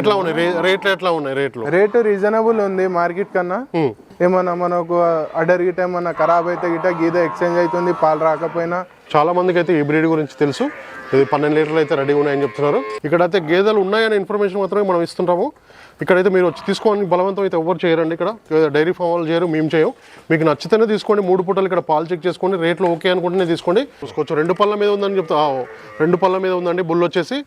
ఎట్లా ఉన్నాయి? రేట్లు ఎట్లా ఉన్నాయి? రేట్లు? రేటు రీజనబుల్ ఉంది మార్కెట్ కన్నా. ఏమన్నా మనకు అడర్ గిట ఏమన్నా ఖరాబ్ అయితే గిట గీద ఎక్స్చేంజ్ అవుతుంది పాలు రాకపోయినా. చాలా మందికి అయితే ఈ బ్రీడ్ గురించి తెలుసు. ఇది పన్నెండు లీటర్లు అయితే రెడీ ఉన్నాయని చెప్తున్నారు. ఇక్కడైతే గేదెలు ఉన్నాయనే ఇన్ఫర్మేషన్ మాత్రమే మనం ఇస్తుంటాము. ఇక్కడైతే మీరు వచ్చి తీసుకోని బలవంతం అయితే ఎవరు చేయరండి ఇక్కడ. డైరీ ఫామ్ వాళ్ళు చేయరు మేము చేయం. మీకు నచ్చితేనే తీసుకోండి. మూడు పూటలు ఇక్కడ పాలు చెక్ చేసుకోండి. రేట్లు ఓకే అనుకుంటేనే తీసుకోండి. చూసుకోవచ్చు. రెండు పళ్ళ మీద ఉందని చెప్తా రెండు పళ్ళ మీద ఉందండి. బుల్ వచ్చేసి.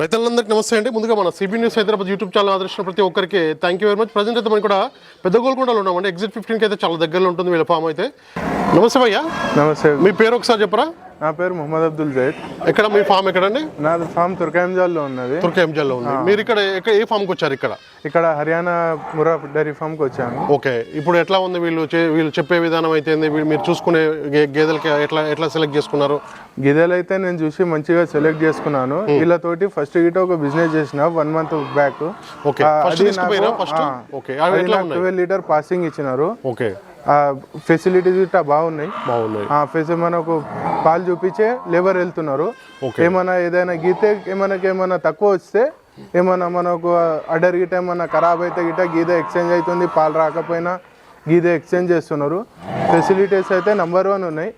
రైతులందరికీ నమస్తే అండి. ముందుగా మన CB news Hyderabad YouTube channel ఆదర్శించిన ప్రతి ఒక్కరికి thank you very much present అయితే మనం కూడా పెద్ద గోల్కొండలో ఉన్నామండి. ఎగ్జిట్ ఫిఫ్టీన్కి అయితే చాలా దగ్గరలో ఉంటుంది వీళ్ళ ఫామ్ అయితే. నమస్తే భయ్యా. నమస్తే. మీ పేరు ఒకసారి చెప్పరా? నా పేరు మొహమ్మద్ అబ్దుల్ జైద్. ఎక్కడ మీ ఫామ్ ఎక్కడండి? నాది ఫామ్ తుర్కాయంజాల్లో ఉన్నది. తుర్క ఎంజల్లో ఉంది. మీరు ఇక్కడ ఎక్కడ ఏ ఫామ్కి వచ్చారు ఇక్కడ? ఇక్కడ హర్యానా మురా డైరీ ఫామ్కి వచ్చాను. ఓకే. ఇప్పుడు ఎట్లా ఉంది వీళ్ళు వీళ్ళు చెప్పే విధానం అయితే మీరు చూసుకునే గేదెలకి ఎట్లా ఎట్లా సెలెక్ట్ చేసుకున్నారు? గిదెలు అయితే నేను చూసి మంచిగా సెలెక్ట్ చేసుకున్నాను. వీళ్ళతోటి ఫస్ట్ గిట ఒక బిజినెస్ చేసిన one month back. Okay. First తీసుకుపోయినా first? Okay. అవి ఎట్లా ఉన్నాయి? ట్వెల్వ్ లీటర్ పాసింగ్ ఇచ్చినారు. ఓకే. ఫెసిలిటీస్ గిట్ట బాగున్నాయి. బాగున్నాయి. ఆ ఫెసి మనకు పాలు చూపించే లేబర్ వెళ్తున్నారు. ఏమైనా ఏదైనా గీతే ఏమైనా ఏమైనా తక్కువ వస్తే ఏమైనా మనకు అడర్ గిట ఏమైనా ఖరాబ్ అయితే గిట గీత ఎక్స్చేంజ్ అవుతుంది పాలు రాకపోయినా గీత ఎక్స్చేంజ్ చేస్తున్నారు. ఫెసిలిటీస్ అయితే నంబర్ వన్ ఉన్నాయి.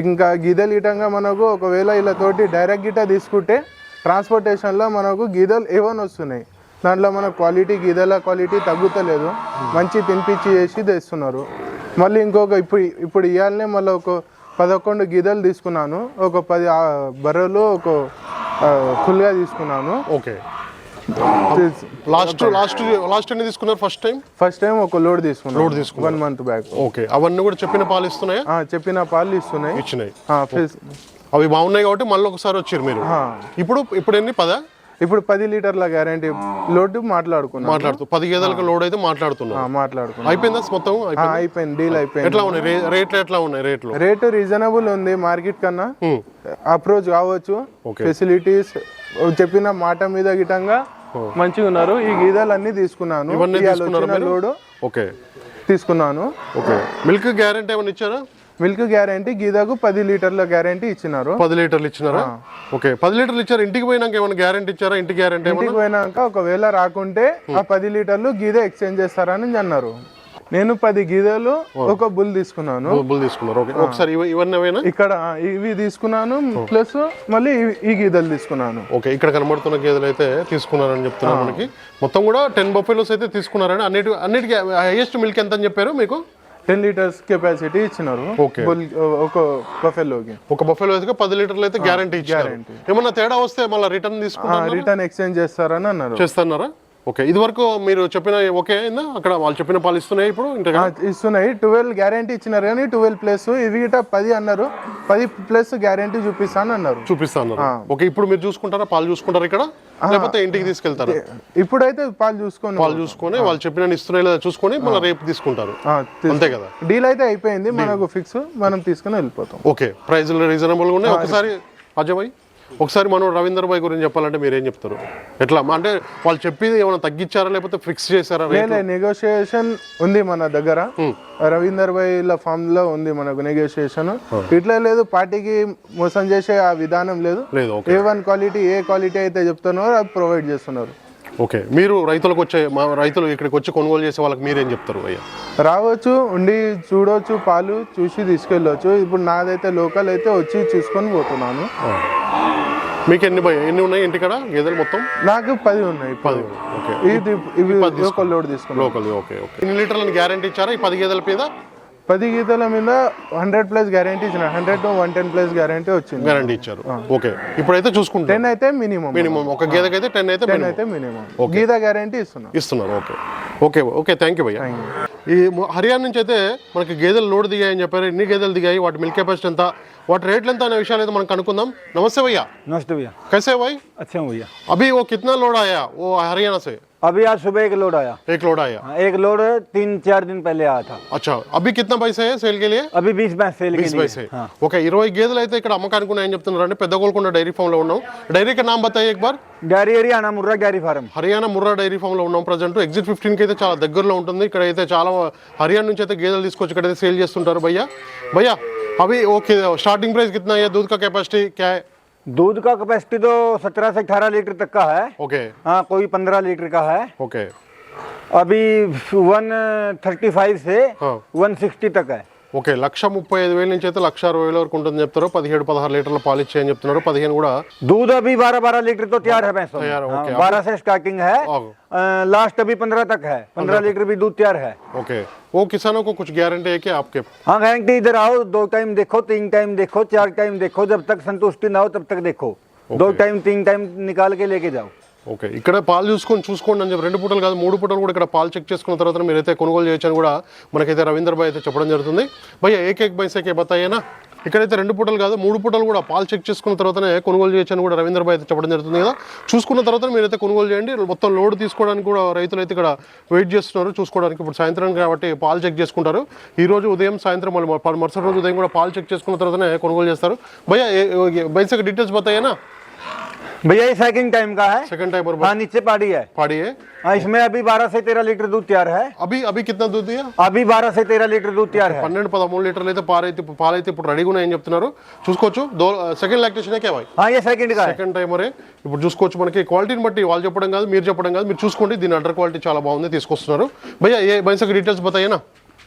ఇంకా గీదలు గిటంగా మనకు ఒకవేళ వీళ్ళతోటి డైరెక్ట్ గిట తీసుకుంటే ట్రాన్స్పోర్టేషన్లో మనకు గీదలు ఏవన్ వస్తున్నాయి. దాంట్లో మన క్వాలిటీ గీదల క్వాలిటీ తగ్గుతలేదు. మంచి తినిపించి చేసి తెస్తున్నారు. మళ్ళీ ఇంకొక ఇప్పుడు ఇప్పుడు ఇవాళనే మళ్ళీ ఒక పదకొండు గీదలు తీసుకున్నాను. ఒక పది బర్రెలు ఒక ఫుల్గా తీసుకున్నాను. ఓకే. లాస్ట్ లాస్ట్ లాస్ట్ ఎన్ని తీసుకున్నారు ఫస్ట్ టైం? ఫస్ట్ టైం ఒక లోడ్ తీసుకున్నాను. లోడ్ తీసుకున్నారు. One month back. ఓకే. అవన్నీ కూడా చెప్పిన పాలు ఇస్తున్నాయా? చెప్పిన పాలు ఇస్తున్నాయి. ఇచ్చినాయి. అవి బాగున్నాయి కాబట్టి మళ్ళీ ఒకసారి వచ్చారు మీరు. ఇప్పుడు ఇప్పుడు ఎన్ని? పదా? ఇప్పుడు పది లీటర్ల గ్యారంటీ లోడ్ మాట్లాడుకున్నాను మాట్లాడుతూ పది గేదెలకు లోడ్ అయితే ఆ, మాట్లాడుతున్నారు మాట్లాడుకున్నాను అయిపోయిందా మొత్తం? అయిపోయిందా? డీల్ అయిపోయింది. ఎట్లా ఉన్నాయి? రేట్లు ఎట్లా ఉన్నాయి? రేట్లు? రేటు రీజనబుల్ ఉంది మార్కెట్ కన్నా. అప్రోచ్ కావచ్చు. ఫెసిలిటీస్ చెప్పిన మాట మీద గిటంగా మంచిగా ఉన్నారు. ఈ గీదాలు అన్ని తీసుకున్నాను? Load okay. తీసుకున్నాను. ఓకే. మిల్క్ గ్యారెంటీ ఏమైనా ఇచ్చారా? మిల్క్ గ్యారంటీ గీదాకు పది లీటర్ల గ్యారంటీ ఇచ్చినారు. పది లీటర్లు ఇచ్చినారా? ఓకే పది లీటర్లు ఇచ్చారు ఇంటికి పోయినాక ఏమైనా గ్యారెంటీ ఇచ్చారా? ఇంటి గ్యారెంటీ ఇంటికి పోయినాక ఒకవేళ రాకుంటే ఆ పది లీటర్లు గీద ఎక్స్చేంజ్ చేస్తారని అన్నారు. నేను పది గీదలు ఒక బుల్ తీసుకున్నాను. బుల్ తీసుకున్నారు. ఒకసారి ఇవ- ఇవన్నీ ఇక్కడ ఇవి తీసుకున్నాను ప్లస్ మళ్ళీ ఈ గీదలు తీసుకున్నాను. ఓకే ఇక్కడ కనబడుతున్న గేదెలు అయితే తీసుకున్నారని చెప్తున్నారు మనకి. మొత్తం కూడా టెన్ బఫెలోస్ అయితే తీసుకున్నారని అన్నిటి అన్నిటికీ హైయెస్ట్ మిల్క్ ఎంత అని చెప్పారు మీకు? టెన్ లీటర్స్ కెపాసిటీ ఇచ్చినారు. ఒక బఫెలోకి ఒక బఫెలో అయితే పది లీటర్లు అయితే గ్యారంటీ ఇచ్చారు ఏమన్నా తేడా వస్తే మళ్ళీ రిటర్న్ తీసుకుంటారు రిటర్న్ ఎక్స్చేంజ్ చేస్తారని అన్నారు. చేస్తున్నారా? ఓకే ఇది వరకు మీరు చెప్పిన ఓకే అయిందా? అక్కడ వాళ్ళు చెప్పిన పాలు ఇస్తున్నాయి ఇప్పుడు? ఆ, ఇస్తున్నాయి. ట్వెల్వ్ గ్యారంటీ ఇచ్చినారు కానీ ట్వెల్వ్ ప్లస్. ఇవి గిట పది అన్నారు. పది ప్లస్ గ్యారంటీ చూపిస్తాను అన్నారు. చూపిస్తాను ఓకే ఇప్పుడు మీరు చూసుకుంటారా? పాలు చూసుకుంటారా ఇక్కడ? లేకపోతే ఇంటికి తీసుకెళ్తారా? ఇప్పుడైతే పాలు చూసుకోండి పాలు చూసుకొని వాళ్ళు చెప్పిన ఇస్తున్నాయి లేదా చూసుకొని మళ్ళీ రేపు తీసుకుంటారు. అంతే కదా? డీల్ అయితే అయిపోయింది. మనకు ఫిక్స్. మనం తీసుకుని వెళ్ళిపోతాం. ఓకే ప్రైజ్లు రీజనబుల్గా ఉన్నాయి. ఒకసారి అజయ్ ఒకసారి మనం రవీందర్ భాయ్ గురించి చెప్పాలంటే మీరేం చెప్తారు? ఎట్లా? అంటే వాళ్ళు చెప్పేది ఏమైనా తగ్గించారా లేకపోతే ఫిక్స్ చేశారా లేదు నెగోషియేషన్ ఉంది మన దగ్గర. రవీందర్ భాయ్ ఫామ్లో ఉంది మనకు నెగోషియేషన్ ఇట్లా లేదు పార్టీకి మోసం చేసే ఆ విధానం లేదు. A one quality A quality అయితే చెప్తున్నారో అది ప్రొవైడ్ చేస్తున్నారు. ఓకే. మీరు రైతులకు వచ్చే మా రైతులు ఇక్కడికి వచ్చి కొనుగోలు చేసే వాళ్ళకి మీరేం చెప్తారు అయ్యా? రావచ్చు ఉండి చూడవచ్చు పాలు చూసి తీసుకెళ్ళవచ్చు ఇప్పుడు నాదైతే లోకల్ అయితే వచ్చి చూసుకొని పోతున్నాను. మీకు ఎన్ని ఎన్ని ఉన్నాయి ఇంటికాడ గేదెలు మొత్తం? నాకు పది ఉన్నాయి పది ఓకే. ఇది ఇవి ఒక లోడ్ తీసుకున్నాను లోకల్ ఓకే ఓకే. ఎన్ని లీటర్లను గ్యారంటీ ఇచ్చారా? ఈ పది గేదెల మీద? పది గీతల మీద హండ్రెడ్ ప్లస్ గ్యారంటీ ఇచ్చిన hundred to one ten plus guarantee వచ్చింది గ్యారంటీ ఇచ్చారు ఓకే ఇప్పుడైతే చూసుకుంటాం టెన్ అయితే మినిమం మినిమం ఒక గేదెకి అయితే టెన్ అయితే టెన్ minimum. అయితే మినిమం గీత గ్యారంటీ ఇస్తున్నాం ఇస్తున్నారు okay okay okay thank you భయ్య ఈ ము- హర్యానా నుంచి అయితే మనకి గేదెలు లోడ్ దిగాయని చెప్పారు ఎన్ని గేదెలు దిగాయి వాటి మిల్క్ కెపాసిటీ ఎంత వాటి రేట్లు ఎంత అనే విషయాలు అయితే మనం కనుక్కుందాం నమస్తే भैया नमस्ते भैया कैसे है भाई अच्छे हूँ भैया अभी वो कितना लोड आया वो हरियाणा से अभी आज सुबह एक लोड आया। एक लोड आया। हाँ, एक लोड तीन चार दिन पहले आया था। अच्छा अभी कितना पैसा है सेल के लिए? अभी बीस पैसे बीस पैसे। ओके इवे गेदल अम्मकानेदगोलको डेरी फाम लैरी का नाम बताइए एक बार। Dairy Haryana Murrah dairy farm Haryana Murrah dairy farm लजेंट exit fifteen के चाल दूसरी चाल हरियाणा गेदल सेल्स भैया। भैया अभी ओके स्टार्टिंग प्रेस कितना दूध का कैपासीटी क्या है? दूध का कैपेसिटी तो सत्रह से अठारह लीटर तक का है। ओके हाँ कोई पंद्रह लीटर का है। ओके अभी वन थर्टी फाइव से हाँ। वन सिक्सटी तक है। ఓకే లక్ష ముప్పై ఐదు వేల నుంచి అయితే లక్ష అరవై వేల వరకు ఉంటుందని చెప్తారు పదిహేడు పదహారు లీటర్ల పాలు ఇచ్చాయని చెప్తున్నారు పదిహేను కూడా दूध अभी बारह बारह लीटर तो तैयार है भैंसों में। तैयार, हाँ, ओके, बारह से स्टार्टिंग है अब लास्ट अभी पंद्रह तक है पंद्रह लीटर भी दूध तैयार है ओके वो किसानों को कुछ गारंटी है कि आपके हाँ गारंटी इधर आओ दो टाइम देखो तीन टाइम देखो चार टाइम देखो जब तक संतुष्टि ना हो तब तक देखो दो टाइम तीन टाइम निकाल के लेके जाओ ఓకే. ఇక్కడ పాలు చూసుకొని చూసుకోండి అని చెప్పి రెండు పూటలు కాదు మూడు పూటలు కూడా ఇక్కడ పాలు చెక్ చేసుకున్న తర్వాత మీరైతే కొనుగోలు చేయొచ్చు అని కూడా మనకైతే రవీందర్ భాయ్ అయితే చెప్పడం జరుగుతుంది. భయ్య ఏకేక్ బైసేకే బతాయేనా ఇక్కడైతే రెండు పూటలు కాదు మూడు పూటలు కూడా పాలు చెక్ చేసుకున్న తర్వాతనే కొనుగోలు చేయొచ్చు అని కూడా రవీంద్ర భాయ్ అయితే చెప్పడం జరుగుతుంది కదా. చూసుకున్న తర్వాత మీరైతే కొనుగోలు చేయండి. మొత్తం లోడ్ తీసుకోవడానికి కూడా రైతులు అయితే ఇక్కడ వెయిట్ చేస్తున్నారు. చూసుకోవడానికి ఇప్పుడు సాయంత్రం కాబట్టి పాలు చెక్ చేసుకుంటారు. ఈ రోజు ఉదయం సాయంత్రం మళ్ళీ మరుసటి రోజు ఉదయం కూడా పాలు చెక్ చేసుకున్న తర్వాతనే కొనుగోలు చేస్తారు. భయ్య బైసక్ డీటెయిల్స్ బతాయేనా भैया ये सेकंड टाइम का है सेकंड टाइम और हाँ नीचे पाड़ी है पाड़ी है हाँ इसमें अभी 12 से 13 लीटर दूध तैयार है अभी अभी कितना दूध दिया अभी 12 से 13 లీటర్ दूध తయారు పన్నెండు పదమూడు లీటర్లు అయితే పాలైతే పాలైతే ఇప్పుడు రెడీగా ఉన్నాయని చెప్తున్నారు చూసుకోవచ్చు సెకండ్ లాక్టేషన్ ఏ సెకండ్ సెకండ్ టైమరే ఇప్పుడు చూసుకోవచ్చు మనకి క్వాలిటీని బట్టి వాళ్ళు చెప్పడం కాదు మీరు చెప్పడం కాదు మీరు చూసుకోండి దీని అడర్ క్వాలిటీ చాలా బాగుంది తీసుకొస్తున్నారు భయ్యా ఏ భైసకి డీటెయిల్స్ బతాయేనా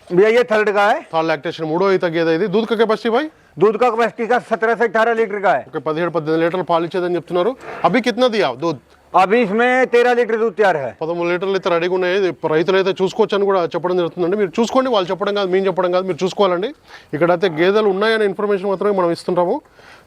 भैया ये थर्ड का है थर्ड लैक्टेशन मूडो ही तक ये दूध का कैपेसिटी भाई दूध का कैपेसिटी का सत्रह से अठारह लीटर का है। పదిహేడు పద్దెనిమిది లీటర్లు పాలు ఇచ్చేదని చెప్తున్నారు అభి కిतना దియా దూద్ अभी इसमें तेरह लीटर दूध तैयार है। పదమూడు లీటర్లు అయితే రెడీగా ఉన్నాయి ఇది రైతులు అయితే చూసుకోవచ్చు అని కూడా చెప్పడం జరుగుతుందండి మీరు చూసుకోండి వాళ్ళు చెప్పడం కాదు మేము చెప్పడం కాదు మీరు చూసుకోవాలండి. ఇక్కడ అయితే గేదెలు ఉన్నాయనే ఇన్ఫర్మేషన్ మాత్రమే మనం ఇస్తుంటాము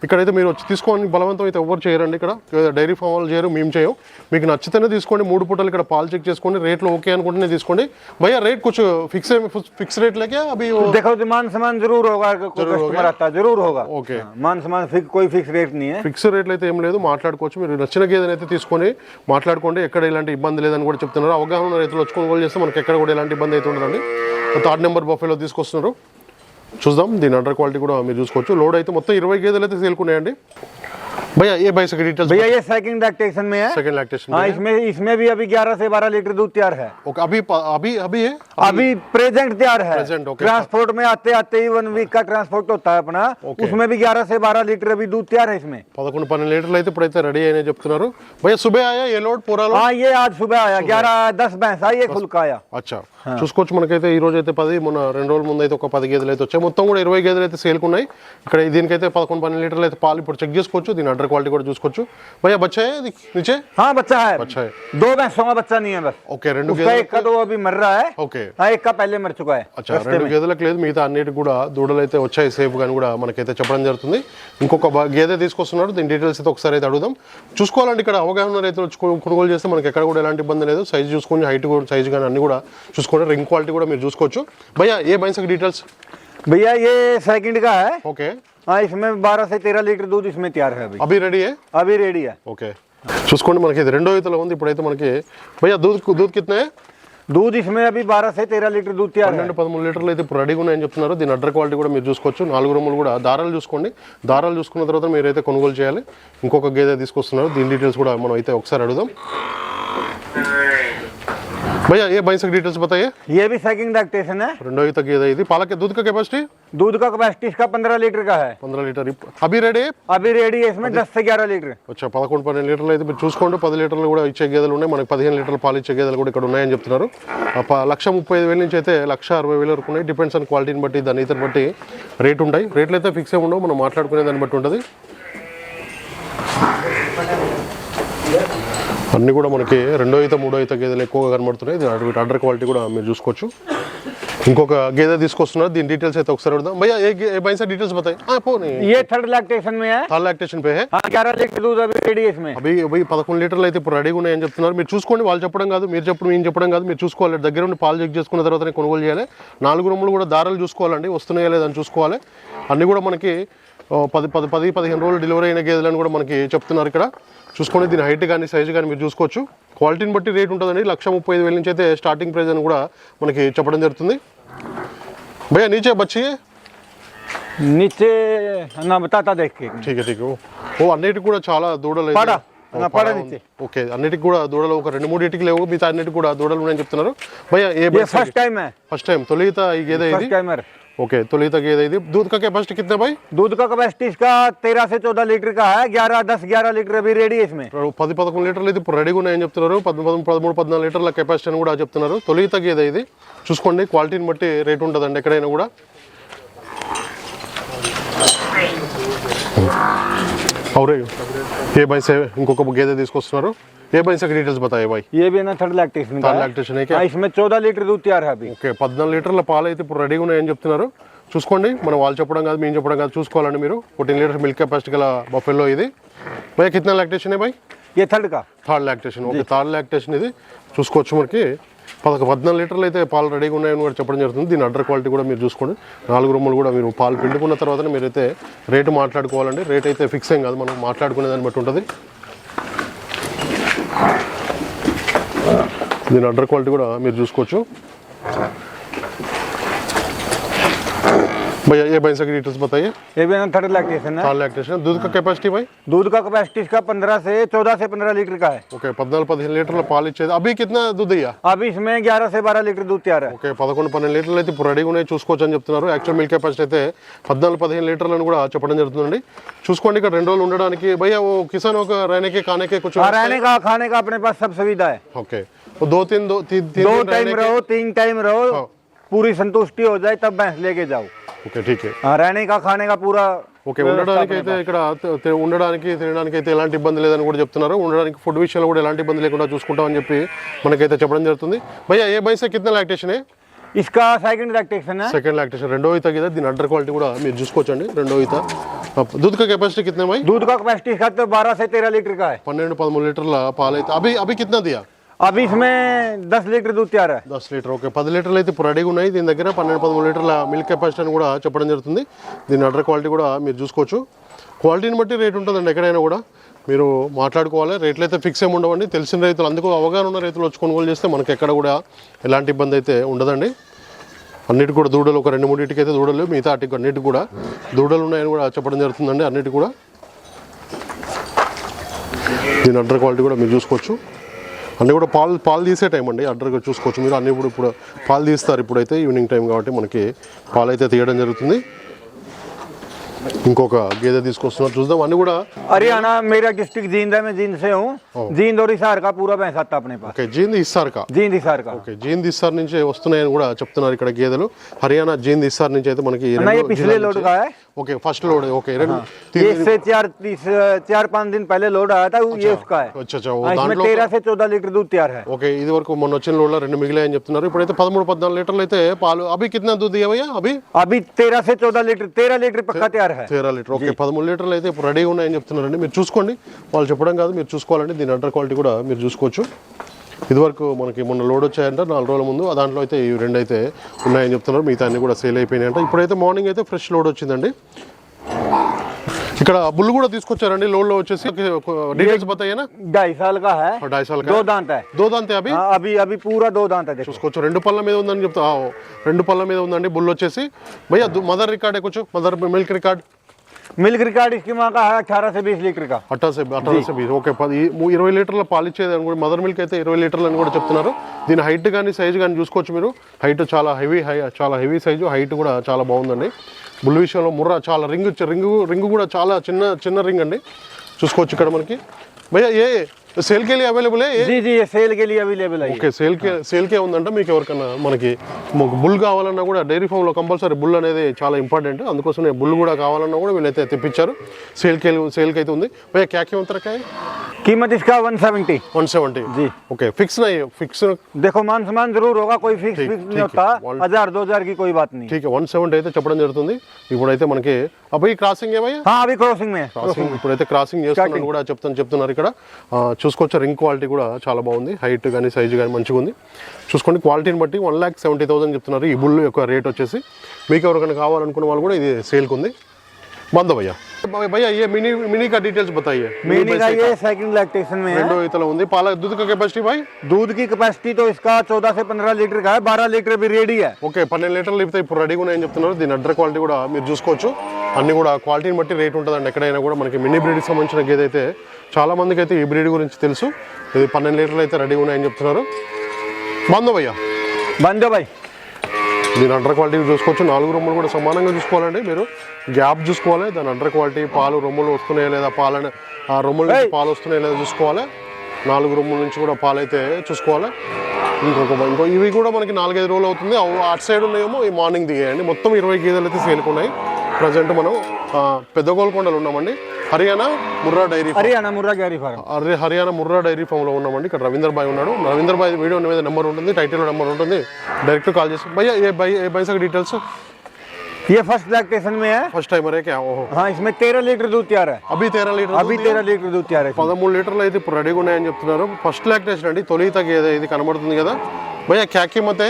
ఇక్కడైతే మీరు వచ్చి తీసుకోండి బలవంతం అయితే ఎవరు చేయరండి ఇక్కడ డైరీ ఫామ్ వాళ్ళు చేయరు మేము చేయం మీకు నచ్చితేనే తీసుకోండి మూడు పూటలు ఇక్కడ పాలు చెక్ చేసుకోండి రేట్లు ఓకే అనుకుంటేనే తీసుకోండి భయ్యా రేట్ కొంచెం ఫిక్స్ ఫిక్స్ రేట్ లేకే అవి देखो तो मान सम्मान जरूर होगा कोई कस्टमर आता है जरूर होगा ఓకే हाँ, मान सम्मान फिक्स कोई फिक्स रेट नहीं है ఫిక్స్ రేట్లు అయితే ఏం లేదు మాట్లాడుకోవచ్చు మీరు నచ్చిన గేదెని అయితే తీసుకొని మాట్లాడుకోండి ఎక్కడ ఎలాంటి ఇబ్బంది లేదని కూడా చెప్తున్నారు అవగాహన ఉన్న రైతులు వచ్చి కొనుగోలు చేస్తే మనకి ఎక్కడ కూడా ఎలాంటి ఇబ్బంది అయితే ఉండదండి థర్డ్ నెంబర్ బఫేలో తీసుకొస్తున్నారు చూద్దాం. దీని అండర్ క్వాలిటీ కూడా మీరు చూసుకోవచ్చు. లోడ్ అయితే మొత్తం ఇరవై గేదెలు అయితే సేల్కున్నాయండి భయ్యా ఏ బైస్ డీటెయిల్స్ भैया ये सेकंड लैक्टेशन में है సెకండ్ లాక్టేషన్ हाँ इसमें इसमें भी अभी ग्यारह से बारह लीटर दूध तैयार है ఓకే అభి ప- అభి అభి ఏ अभी प्रेजेंट तैयार है Present, okay. ट्रांसपोर्ट में आते आते ही वन वीक का ट्रांसपोर्ट होता है अपना Okay. उसमें भी ग्यारह से बारह लीटर अभी दूध तैयार है इसमें పదకొండు పన్నెండు లీటర్లు అయితే ఇప్పుడైతే రెడీ అయినా చెప్తున్నారు భయ్యా సుబే ఆయా ఏ లోడ్ పూరా లోడ్ हाँ ये आज सुबह आया ग्यारह दस भैंस आई ये खुल का आया అచ్చా చూసుకోవచ్చు మనకైతే ఈ రోజు అయితే పది మొన్న రెండు రోజుల ముందు అయితే ఒక పది గేదెలు అయితే వచ్చాయి మొత్తం కూడా ఇరవై గేదెలు అయితే సేల్కున్నాయి ఇక్కడ దీనికైతే పదకొండు పన్నెండు లీటర్లు అయితే పాలు ఇప్పుడు చెక్ చేసుకోవచ్చు దీని అండర్ క్వాలిటీ కూడా చూసుకోవచ్చు భయ్యా బచ్చా है ఇది नीचे हाँ बच्चा है अच्छा है दो भैंसों का बच्चा नहीं है बस ఓకే రెండు उसका గేదెలు एक का तो अभी मर रहा है ఓకే हाँ एक का पहले मर चुका है అచ్చా రెండు గేదెలకు లేదు మిగతా అన్నిటికి కూడా దూడలు అయితే వచ్చాయి సేఫ్ గాని కూడా మనకైతే చెప్పడం జరుగుతుంది ఇంకొక బ- గేదె తీసుకొస్తున్నారు దీని డీటెయిల్స్ అయితే ఒకసారి అయితే అడుగుదాం చూసుకోవాలంటే ఇక్కడ అవగాహన రైతులు వచ్చి కొను- కొనుగోలు చేస్తే మనకి ఎక్కడ కూడా ఎలాంటి ఇబ్బంది లేదు సైజ్ చూసుకొని హైట్ కూడా సైజ్ కానీ అన్ని కూడా చూసుకోండి రింగ్ క్వాలిటీ కూడా మీరు చూసుకోవచ్చు భయ్యా ఏ బైన్స్కి డీటెయిల్స్ भैया ये सेकंड का है ఓకే हाँ इसमें बारह से तेरह लीटर दूध इसमें तैयार है अभी అభి రెడీ अभी रेडी है ఓకే చూసుకోండి మనకి ఇది రెండో ఈతలో ఉంది ఇప్పుడైతే మనకి భయ్యా దూద్ దూద్ కితనే दूध इसमें अभी बारह से तेरह लीटर दूध तैयार है పన్నెండు పదమూడు లీటర్లు అయితే ఇప్పుడు రెడీగా ఉన్నాయని చెప్తున్నారు దీని అడ్డర్ క్వాలిటీ కూడా మీరు చూసుకోవచ్చు నాలుగు రూములు కూడా దారాలు చూసుకోండి దారాలు చూసుకున్న తర్వాత మీరైతే కొనుగోలు చేయాలి ఇంకొక గేదె తీసుకొస్తున్నారు దీని డీటెయిల్స్ కూడా మనం అయితే ఒకసారి అడుగుదాం भैया ये भैंस की डिटेल्स बताइए। ये भी सेकिंग डॉक्टेशन है रंडोई तक ये दी पालक के दूध का कैपेसिटी दूध का कैपेसिटी इसका पंद्रह लीटर का है। पंद्रह लीटर। అభి రెడీ అభి రెడీ इसमें दस से ग्यारह लीटर। వచ్చా పదకొండు పన్నెండు లీటర్లు అయితే మీరు చూసుకోండి పది లీటర్లు కూడా ఇచ్చే గేదెలు ఉన్నాయి మనకి పదిహేను లీటర్లు పాలు ఇచ్చే గేదెలు కూడా ఇక్కడ ఉన్నాయని చెప్తున్నారు లక్ష ముప్పై ఐదు వేల నుంచి అయితే లక్ష అరవై వేల వరకు ఉన్నాయి డిపెండ్స్ ఆన్ క్వాలిటీని బట్టి దాని ఇతర బట్టి రేట్ ఉంటాయి రేట్లు అయితే ఫిక్స్ ఏ ఉండవు మనం మాట్లాడుకునే దాన్ని బట్టి ఉంటుంది అన్నీ కూడా మనకి రెండో ఈత మూడో ఈత గేదెలు ఎక్కువగా కనబడుతున్నాయి ఇది వీటి ఆర్డర్ క్వాలిటీ కూడా మీరు చూసుకోవచ్చు ఇంకొక గేదె తీసుకొస్తున్నారు దీని డీటెయిల్స్ అయితే ఒకసారి అడుగుదాం భయ్యా ఏ గే- ఏ బైన్స్ డీటెయిల్స్ बताइए हाँ పోనీ ये थर्ड लैक्टेशन में है థర్డ్ లాక్టేషన్ పే హే हाँ ग्यारह लीटर दूध अभी रेडी है इसमें అవి అవి పదకొండు లీటర్లు అయితే ఇప్పుడు రెడీగా ఉన్నాయని చెప్తున్నారు మీరు చూసుకోండి వాళ్ళు చెప్పడం కాదు మీరు చెప్పడం మేము చెప్పడం కాదు మీరు చూసుకోవాలి దగ్గర ఉండి పాలు చెక్ చేసుకున్న తర్వాతనే కొనుగోలు చేయాలి నాలుగు రూములు కూడా దారాలు చూసుకోవాలండి వస్తున్నాయా లేదని చూసుకోవాలి అన్నీ కూడా మనకి ఓ పది పది పది పదిహేను రోజులు డెలివరీ అయిన గేదెలను కూడా మనకి చెప్తున్నారు ఇక్కడ చూసుకోండి దీని హైట్ కానీ సైజ్ కానీ మీరు చూసుకోవచ్చు క్వాలిటీని బట్టి రేట్ ఉంటుందండి లక్ష ముప్పై ఐదు వేల నుంచి అయితే స్టార్టింగ్ ప్రైస్ అని కూడా మనకి చెప్పడం జరుగుతుంది భయ్యా నీచే బచ్చి नीचे ना बताता देख के ఠీక్ ఠీక్ ఓ అన్నిటికి కూడా చాలా దూడలు అయితే- పడ. ఓ, నా పడ పడ ఉంది. నీచే. ఓకే అన్నిటికి కూడా దూడలు ఒక రెండు మూడింటికి లేవు మిగతా అన్నిటికి కూడా దూడలు ఉన్నాయని చెప్తున్నారు భయ్యా ఏ ये फर्स्ट टाइम है ఫస్ట్ టైం తొలిత ఈ గేదె ఇది ओके तो ली तक ये दे दी। दूध का कैपेसिटी कितना भाई? दूध का कैपेसिटी इसका तेरह से चौदह लीटर का है ग्यारह दस ग्यारह लीटर अभी रेडी है इसमें। పది పదకొండు లీటర్లు ఇది ఇప్పుడు రెడీగా ఉన్నాయని చెప్తున్నారు పదమూడు పదమూడు పద్నాలుగు లీటర్ల కెపాసిటీ అని కూడా చెప్తున్నారు తొలి తగ్గేది ఇది చూసుకోండి క్వాలిటీని బట్టి రేట్ ఉంటుందండి ఎక్కడైనా కూడా అవురే ఏ బై సేవ్ ఇంకొక గేదె తీసుకొస్తున్నారు ये भाई इसका डिटेल्स बताइए भाई। ये भी ना थर्ड लैक्टेशन थर्ड लैक्टेशन है। क्या? इसमें चौदह లీటర్ दूध తయారు అవి ఓకే పద్నాలుగు లీటర్ల పాలు అయితే ఇప్పుడు రెడీగా ఉన్నాయని చెప్తున్నారు చూసుకోండి మనం వాళ్ళు చెప్పడం కాదు మేము చెప్పడం కాదు చూసుకోవాలండి మీరు ఫోర్టీన్ లీటర్ మిల్క్ కెపాసిటీ గల బఫెల్లో ఇది భయ కిतना లాక్టేషన్ ఏ भाई? ये థర్డ్ కా third lactation okay third lactation ఇది చూసుకోవచ్చు మనకి పదక పద్నాలుగు లీటర్లు అయితే పాలు రెడీగా ఉన్నాయని కూడా చెప్పడం జరుగుతుంది దీని అడ్డర్ క్వాలిటీ కూడా మీరు చూసుకోండి నాలుగు రూములు కూడా మీరు పాలు పిండుకున్న తర్వాత మీరైతే రేటు మాట్లాడుకోవాలండి రేట్ అయితే ఫిక్స్ ఏం కాదు మనం మాట్లాడుకునే దాన్ని బట్టి ఉంటుంది దీని అడ్డర్ క్వాలిటీ కూడా మీరు చూసుకోవచ్చు. भैया ये भैंस की डिटेल्स बताइए। ये भैंसा थर्ड लैक्टेशन है। थर्ड लैक्टेशन दूध का कैपेसिटी भाई? दूध का कैपेसिटी इसका पंद्रह से चौदह से पंद्रह लीटर का है। ओके 15 पंद्रह लीटर पाली चाहिए। अभी कितना दूध दिया अभी इसमें ग्यारह से బారా లీటర్ దూత్ తయారు ఓకే పదకొండు పన్నెండు లీటర్లు అయితే ఇప్పుడు రెడీగా ఉన్నాయి చూసుకోవచ్చు అని చెప్తున్నారు యాక్చువల్ మిల్క్ కెపాసిటీ అయితే పద్నాలుగు పదిహేను లీటర్లను కూడా చెప్పడం జరుగుతుందండి చూసుకోండి ఇక్కడ రెండు రోజులు ఉండడానికి रहने के खाने के कुछ हाँ, रहने का खाने का अपने पास सब सुविधा है। ओके दो तीन दो तीन दो टाइम रहो तीन टाइम रहो पूरी संतुष्टि हो जाए तब भैंस लेके जाओ। ఓకే ठीक है. रहने का ఓకే ఉండడానికి అయితే ఇక్కడ ఉండడానికి తినడానికి అయితే ఎలాంటి ఇబ్బంది లేదని కూడా చెప్తున్నారు. ఉండడానికి ఫుడ్ విషయంలో కూడా ఎలాంటి ఇబ్బంది లేకుండా చూసుకుంటామని చెప్పి మనకైతే చెప్పడం జరుగుతుంది. భయ్యా ఏ బైసే కింద లాక్టేషన్ ఇస్కా సెకండ్ లాక్టేషన్ సెకండ్ లాక్టేషన్ రెండో ఈత కదా దీని అండర్ క్వాలిటీ కూడా మీరు చూసుకోవచ్చండి. రెండో ఈత. దూద్ కెపాసిటీ కింద భయ్? दूध का कैपेसिटी इसका तो बारह से तेरह పన్నెండు పదమూడు లీటర్ల అయితే అభి అభి కింద దియా? అవి ఇస్మే దస్ లీటర్ దూద్ దస్ లీటర్ ఓకే పది లీటర్లు అయితే ఇప్పుడు రెడీగా ఉన్నాయి దీని దగ్గర పన్నెండు పదమూడు లీటర్ల మిల్క్ కెపాసిటీ అని కూడా చెప్పడం జరుగుతుంది దీని అడ్డర్ క్వాలిటీ కూడా మీరు చూసుకోవచ్చు క్వాలిటీని బట్టి రేట్ ఉంటుందండి ఎక్కడైనా కూడా మీరు మాట్లాడుకోవాలి రేట్లు అయితే ఫిక్స్ ఏమి ఉండవండి। తెలిసిన రైతులు అందుకు అవగాహన ఉన్న రైతులు వచ్చి కొనుగోలు చేస్తే మనకి ఎక్కడ కూడా ఎలాంటి ఇబ్బంది అయితే ఉండదండి. అన్నిటి కూడా దూడలు ఒక రెండు మూడింటికి అయితే దూడలు మిగతా అటు అన్నిటి కూడా దూడలు ఉన్నాయని కూడా చెప్పడం జరుగుతుందండి అన్నిటి కూడా. దీని అండర్ క్వాలిటీ కూడా మీరు చూసుకోవచ్చు. అన్నీ కూడా పాలు పాలు తీసే టైం అండి. అడ్డర్గా చూసుకోవచ్చు మీరు. అన్నీ కూడా ఇప్పుడు పాలు తీస్తారు ఇప్పుడైతే ఈవినింగ్ టైం కాబట్టి మనకి పాలు అయితే తీయడం జరుగుతుంది. ఇంకొక గేదె తీసుకొస్తున్నారు చూద్దాం అన్ని కూడా हरियाणा मेरा डिस्ट्रिक्ट जींद है मैं जींद से हूँ जींद और हिसार का पूरा भैंस आता अपने पास ఓకే జీంది ఇస్తారు కా जींद हिसार का ఓకే జీంది ఇస్తారు నుంచి వస్తున్నాయని కూడా చెప్తున్నారు ఇక్కడ గేదెలు హర్యానా జీంది ఇస్తారు నుంచి అయితే మనకి ఈ నా ये రెండు पिछले జిల్లాల लोड का నుంచి- है ఓకే ఫస్ట్ లోడ్ ఓకే రెండు ये तीन- इससे चार तीस चार पाँच दिन पहले लोड आया था ये उसका है अच्छा, अच्छा, वो हाँ, इसमें दांत लोग- तेरह से चौदह लीटर दूध तैयार है ఓకే ఇది వరకు మొన్న వచ్చిన లోడ్లో రెండు మిగిలాయని చెప్తున్నారు ఇప్పుడైతే పదమూడు పద్నాలుగు లీటర్లు అయితే పాలు అభి కిतना दूध दिया भैया అభి अभी तेरह से चौदह लीटर तेरह लीटर पक्का तैयार తేరా లీటర్ ఓకే పదమూడు లీటర్లు అయితే ఇప్పుడు రెడీగా ఉన్నాయని చెప్తున్నారండి. మీరు చూసుకోండి. వాళ్ళు చెప్పడం కాదు మీరు చూసుకోవాలండి. దీని అండర్ క్వాలిటీ కూడా మీరు చూసుకోవచ్చు. ఇదివరకు మనకి మొన్న లోడ్ వచ్చాయంట నాలుగు రోజుల ముందు. దాంట్లో అయితే ఈ రెండు అయితే ఉన్నాయని చెప్తున్నారు. మిగతా అన్ని కూడా సేల్ అయిపోయినాయంట. ఇప్పుడైతే మార్నింగ్ అయితే ఫ్రెష్ లోడ్ వచ్చిందండి. ఇక్కడ బుల్ కూడా తీసుకొచ్చారండి లోడ్లో వచ్చేసి డీటెయిల్స్ బతాయేనా ढाई साल का है ढाई साल का दो है। दांत है దో దాంతే అభి हाँ, अभी अभी पूरा दो दांत है देखो చూసుకోవచ్చు రెండు పళ్ళ మీద ఉందని చెప్తా ఆ, రెండు పళ్ళ మీద ఉందండి బుల్ వచ్చేసి భయ్యా మదర్ రికార్డ్ కొంచెం mother milk record milk record इसकी माँ का है अठारह से बीस लीटर का అట్టా సే అట్టా సే బీస్ ఓకే పది ము- ఇరవై లీటర్ల పాలు ఇచ్చేది అని కూడా మదర్ మిల్క్ అయితే ఇరవై లీటర్లు అని కూడా చెప్తున్నారు దీని హైట్ కానీ సైజ్ కానీ చూసుకోవచ్చు మీరు హైట్ చాలా హెవీ హై చాలా హెవీ సైజు హైట్ కూడా చాలా బాగుందండి బుల్ విషయంలో ముర్ర చాలా రింగ్ రింగ్ రింగ్ కూడా చాలా చిన్న చిన్న రింగ్ అండి చూసుకోవచ్చు ఇక్కడ మనకి భయ్యా ఏ సేల్కి వెళ్ళి అవైలబుల్ ఏ जी जी ये सेल के लिए अवेलेबल है ये। ఓకే సేల్కే సేల్కే ఉందంట మీకు ఎవరికైనా మనకి మాకు బుల్ కావాలన్నా కూడా డైరీ ఫామ్లో కంపల్సరీ బుల్ అనేది చాలా ఇంపార్టెంట్ అందుకోసమే బుల్ కూడా కావాలన్నా కూడా వీళ్ళైతే తెప్పించారు సేల్కి సేల్కి అయితే ఉంది భయ్యా క్యాకే ఉంతరకాయ कीमत इसका वन सेवेंटी వన్ సెవెంటీ जी ఓకే ఫిక్స్ नहीं ఫిక్స్ देखो मान सम्मान जरूर होगा कोई फिक्स ठीक- फिक्स ठीक नहीं है, होता one- हजार दो हजार की कोई बात नहीं ఠీక్ వన్ సెవెంటీ అయితే చెప్పడం జరుగుతుంది ఇప్పుడైతే మనకి అబ్బాయి క్రాసింగ్ ఏమయ్యా हाँ अभी क्रॉसिंग में है క్రాసింగ్ ఇప్పుడైతే క్రాసింగ్ చేస్తున్నాను కూడా చెప్తాను చెప్తున్నారు ఇక్కడ ఆ, చూసుకోవచ్చు రింగ్ క్వాలిటీ కూడా చాలా బాగుంది హైట్ కానీ సైజ్ కానీ మంచిగా ఉంది చూసుకోండి క్వాలిటీని బట్టి వన్ ల్యాక్ సెవెంటీ థౌసండ్ చెప్తున్నారు ఈ బుల్ యొక్క రేట్ వచ్చేసి మీకు ఎవరికైనా కావాలనుకున్న వాళ్ళు కూడా ఇది సేల్కి ఉంది बंद भैया भैया ये मिनी मिनी का डिटेल्स बताइए मिनी का भैंसे ये सेकंड लैक्टेशन में है రెండో ఈతలో ఉంది పాల दूध का कैपेसिटी भाई दूध की कैपेसिटी तो इसका 14 से 15 लीटर का है 12 लीटर भी रेडी है ఓకే పన్నెండు లీటర్లు అయితే ఇప్పుడు రెడీగా ఉన్నాయని చెప్తున్నారు దీని అడ్డర్ క్వాలిటీ కూడా మీరు చూసుకోవచ్చు అన్ని కూడా క్వాలిటీని బట్టి రేట్ ఉంటుందండి ఎక్కడైనా కూడా మనకి మినీ బ్రీడ్కి సంబంధించిన గేదె అయితే చాలామందికి అయితే ఈ బ్రీడ్ గురించి తెలుసు. ఇది పన్నెండు లీటర్లు అయితే రెడీ ఉన్నాయని చెప్తున్నారు. బందో భయ్యా బందో భయ్ దీని అండర్ క్వాలిటీ చూసుకోవచ్చు. నాలుగు రొమ్ములు కూడా సమానంగా చూసుకోవాలండి మీరు. గ్యాప్ చూసుకోవాలి. దాని అండర్ క్వాలిటీ పాలు రొమ్ములు వస్తున్నాయా లేదా పాలని ఆ రొమ్ములు పాలు వస్తున్నాయా లేదా చూసుకోవాలి. నాలుగు రొమ్ముల నుంచి కూడా పాలు అయితే చూసుకోవాలి. ఇంకొక ఇంకో ఇవి కూడా మనకి నాలుగైదు రోజులు అవుతుంది. అటు సైడ్ ఉన్నాయేమో ఈ మార్నింగ్ దిగేయండి. మొత్తం ఇరవై గీదలు అయితే సేలుకున్నాయి ప్రజెంట్ మనం పెద్ద గోల్కొండలు ఉన్నామండి. Haryana Murrah dairy farm. Haryana Murrah dairy farm Hari Haryana Murrah dairy ఫామ్లో ఉన్నామండి ఇక్కడ రవీందర్ బాయ్ ఉన్నాడు రవీందర్ బాయ్ వీడియో మీద నెంబర్ ఉంటుంది టైటిల్లో నెంబర్ ఉంటుంది డైరెక్ట్ కాల్ చేసి భయ్యా ఏ బై ఏ బైసా డీటెయిల్స్ ये फर्स्ट लैक्टेशन में है ఫస్ట్ టైం అరే క్యా ఓహో हाँ इसमें 13 लीटर दूध तैयार है అభి తేరా లీటర్ अभी 13 लीटर दूध तैयार है इसमें। పదమూడు లీటర్లు అయితే ఇప్పుడు రెడీగా ఉన్నాయని చెప్తున్నారు ఫస్ట్ లాక్టేషన్ అండి తొలి తగ్గేది ఇది కనబడుతుంది కదా భయ్యా క్యా కిమ్మతే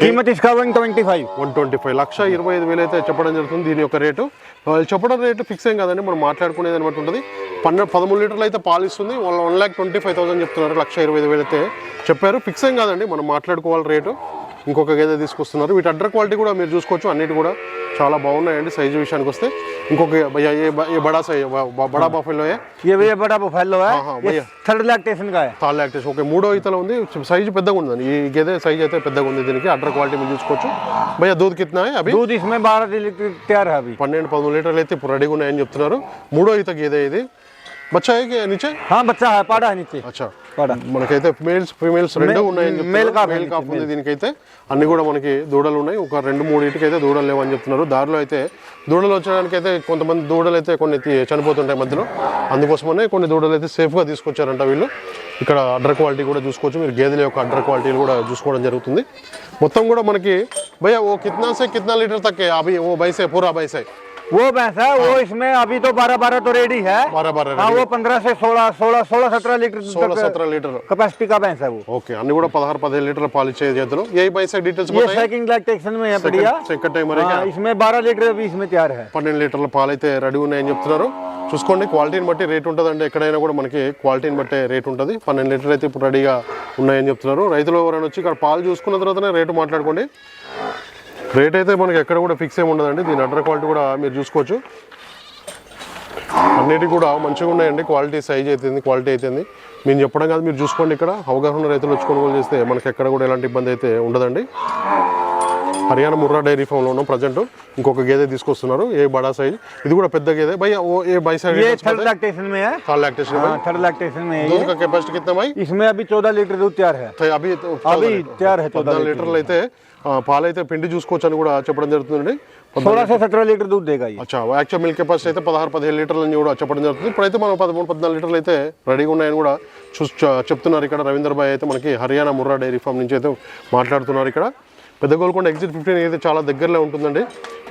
कीमत इसका 125 వన్ ట్వంటీ ఫైవ్ లక్ష ఇరవై ఐదు వేలు అయితే చెప్పడం జరుగుతుంది దీని యొక్క రేటు వాళ్ళు చెప్పడం రేటు ఫిక్స్ ఏం కాదండి మనం మాట్లాడుకునేది అనమాట ఉంటుంది. పన్నెండు పదమూడు లీటర్లు అయితే పాలు ఇస్తుంది వాళ్ళు one lakh twenty five thousand చెప్తున్నారు లక్ష ఇరవై ఐదు వేలు అయితే చెప్పారు. ఫిక్స్ ఏం కాదండి మనం మాట్లాడుకోవాలి రేటు. ఇంకొక గేదె తీసుకొస్తున్నారు. వీటి అడ్డర్ క్వాలిటీ కూడా మీరు చూసుకోవచ్చు. అన్నిటి కూడా చాలా బాగున్నాయండి సైజు విషయానికి వస్తే. ఇంకొక బడా బడా सा बड़ा buffalo third lactation third lactation. Okay మూడో ఇతల ఉంది. సైజు పెద్దగా ఉందండి. ఈ గేదె సైజ్ అయితే పెద్దగా ఉంది దీనికి. అడ్డర్ క్వాలిటీ మీరు చూసుకోవచ్చు. భయ్యా దూద్ కిత్నాయి అవి అభి? దూద్ ఇస్మే 12 లీటర్ తయారు లీటర్లు అయితే ఇప్పుడు రెడీగా ఉన్నాయని చెప్తున్నారు. మూడో ఇత గేదె ఇది. బచ్చా है क्या नीचे हाँ बच्चा है पाड़ा है नीचे అచ్చా पाड़ा మనకైతే మేల్స్ ఫీమేల్స్ రెండు ఉన్నాయని చెప్తున్నారు మేల్ కాఫ్ మేల్ కాఫ్ ఉంది దీనికైతే అన్ని కూడా మనకి దూడలు ఉన్నాయి ఒక రెండు మూడు ఇటుకైతే అయితే దూడలు లేవని చెప్తున్నారు దారిలో అయితే దూడలు వచ్చడానికి అయితే కొంతమంది దూడలు అయితే కొన్ని తి- చనిపోతుంటాయి మధ్యలో అందుకోసమనే కొన్ని దూడలు అయితే సేఫ్గా తీసుకొచ్చారంట వీళ్ళు ఇక్కడ అడ్డర్ క్వాలిటీ కూడా చూసుకోవచ్చు మీరు గేదెల యొక్క అడ్డర్ క్వాలిటీలు కూడా చూసుకోవడం జరుగుతుంది మొత్తం కూడా మనకి భయ్యా ఓ కిత్నా సే కిత్నా లీటర్ తక్ है अभी वो बैसे पूरा बैसे वो भैंस है वो इसमें अभी तो 12 12 तो रेडी है बारह बारह हाँ वो 15 से 16 16 16 17 लीटर सोलह सत्रह लीटर कैपेसिटी का भैंस है वो ఓకే అన్ని కూడా పదహారు పదిహేను లీటర్ల పాలు ఇచ్చే చేతులు ఏ బైసా డీటెయిల్స్ ये सेकंड लैक्टेशन में है बढ़िया సెకండ్ టైం మరి हाँ, इसमें 12 लीटर अभी इसमें तैयार है పన్నెండు లీటర్ల పాలు అయితే రెడీ ఉన్నాయని చెప్తున్నారు చూసుకోండి క్వాలిటీని బట్టి రేట్ ఉంటుందండి ఎక్కడైనా కూడా మనకి క్వాలిటీని బట్టే రేట్ ఉంటుంది పన్నెండు లీటర్లు అయితే ఇప్పుడు రెడీగా ఉన్నాయని చెప్తున్నారు రైతులు ఎవరైనా వచ్చి ఇక్కడ పాలు చూసుకున్న తర్వాతనే రేటు మాట్లాడుకోండి రేట్ అయితే మనకి ఎక్కడ కూడా ఫిక్స్ ఏమి ఉండదండి. దీని అడ్డర్ క్వాలిటీ కూడా మీరు చూసుకోవచ్చు. అన్నిటి కూడా మంచిగా ఉన్నాయండి. క్వాలిటీ సైజ్ అవుతుంది క్వాలిటీ అవుతుంది మేము చెప్పడం కాదు మీరు చూసుకోండి ఇక్కడ. అవగాహన రైతులు వచ్చి కొనుగోలు చేస్తే మనకి ఎక్కడ కూడా ఎలాంటి ఇబ్బంది అయితే ఉండదండి. హర్యానా ముర్రా డైరీ ఫామ్లో ఉన్నాం ప్రజెంట్ ఇంకొక గేదె తీసుకొస్తున్నారు ఏ బడా సైజ్ ఇది కూడా పెద్ద గేదె భయ్యా ఓ ఏ బై ये సైడ్ थर्ड लैक्टेशन में है కాల్ లాక్టేషన్ हाँ थर्ड लैक्टेशन में है दूध ये का कैपेसिटी कितना भाई इसमें अभी 14 लीटर दूध तैयार है तो अभी तो अभी तैयार है 14 పద్నాలుగు లీటర్లు అయితే ఆ, పాలైతే పిండి చూసుకోవచ్చు అని కూడా చెప్పడం జరుగుతుందండి 16 से 17 लीटर दूध देगा ये అచ్చా యాక్చువల్ మిల్క్ కెపాసిటీ అయితే పదహారు పదిహేను లీటర్లు అని కూడా చెప్పడం జరుగుతుంది ఇప్పుడైతే మనం పదమూడు పద్నాలుగు లీటర్లు అయితే రెడీగా ఉన్నాయని కూడా చూ చ- చెప్తున్నారు ఇక్కడ రవీందర్ భాయ్ అయితే మనకి హర్యానా ముర్రా డైరీ ఫామ్ నుంచి అయితే మాట్లాడుతున్నారు ఇక్కడ పెద్ద గోల్కొండ ఎగ్జిట్ ఫిఫ్టీన్ అయితే చాలా దగ్గరలో ఉంటుందండి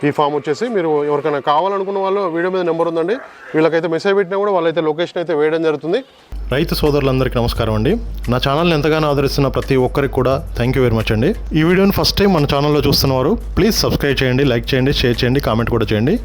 ఈ ఫామ్ వచ్చేసి మీరు ఎవరికైనా కావాలనుకున్న వాళ్ళు వీడియో మీద నెంబర్ ఉందండి. వీళ్ళకైతే మెసేజ్ పెట్టినా కూడా వాళ్ళైతే లొకేషన్ అయితే వేయడం జరుగుతుంది. రైతు సోదరులందరికీ నమస్కారం అండి. నా ఛానల్ని ఎంతగానో ఆదరిస్తున్న ప్రతి ఒక్కరికి కూడా థ్యాంక్ యూ వెరీ మచ్ అండి. ఈ వీడియోని ఫస్ట్ టైం మన ఛానల్లో చూస్తున్నవారు ప్లీజ్ సబ్స్క్రైబ్ చేయండి లైక్ చేయండి షేర్ చేయండి కామెంట్ కూడా చేయండి.